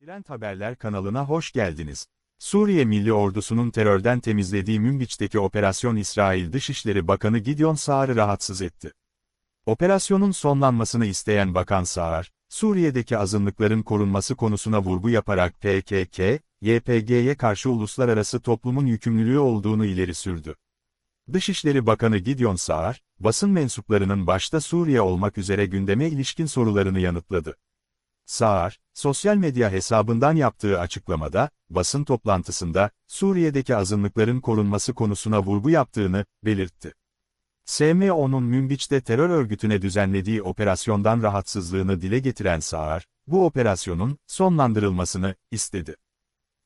Trend Haberler kanalına hoş geldiniz. Suriye Milli Ordusu'nun terörden temizlediği Münbiç'teki operasyon İsrail Dışişleri Bakanı Gideon Saar'ı rahatsız etti. Operasyonun sonlanmasını isteyen Bakan Saar, Suriye'deki azınlıkların korunması konusuna vurgu yaparak PKK, YPG'ye karşı uluslararası toplumun yükümlülüğü olduğunu ileri sürdü. Dışişleri Bakanı Gideon Saar, basın mensuplarının başta Suriye olmak üzere gündeme ilişkin sorularını yanıtladı. Saar, sosyal medya hesabından yaptığı açıklamada, basın toplantısında, Suriye'deki azınlıkların korunması konusuna vurgu yaptığını belirtti. SMO'nun Münbiç'te terör örgütüne düzenlediği operasyondan rahatsızlığını dile getiren Saar, bu operasyonun sonlandırılmasını istedi.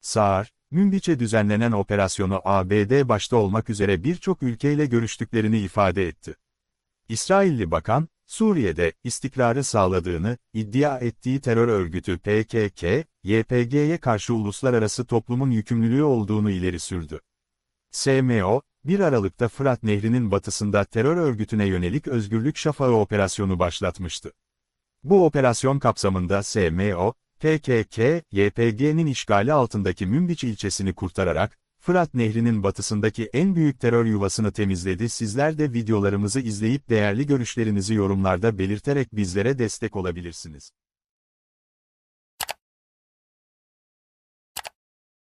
Saar, Münbiç'e düzenlenen operasyonu ABD başta olmak üzere birçok ülkeyle görüştüklerini ifade etti. İsrailli bakan, Suriye'de istikrarı sağladığını iddia ettiği terör örgütü PKK, YPG'ye karşı uluslararası toplumun yükümlülüğü olduğunu ileri sürdü. SMO, 1 Aralık'ta Fırat Nehri'nin batısında terör örgütüne yönelik Özgürlük Şafağı operasyonu başlatmıştı. Bu operasyon kapsamında SMO, PKK, YPG'nin işgali altındaki Münbiç ilçesini kurtararak, Fırat Nehri'nin batısındaki en büyük terör yuvasını temizledi. Sizler de videolarımızı izleyip değerli görüşlerinizi yorumlarda belirterek bizlere destek olabilirsiniz.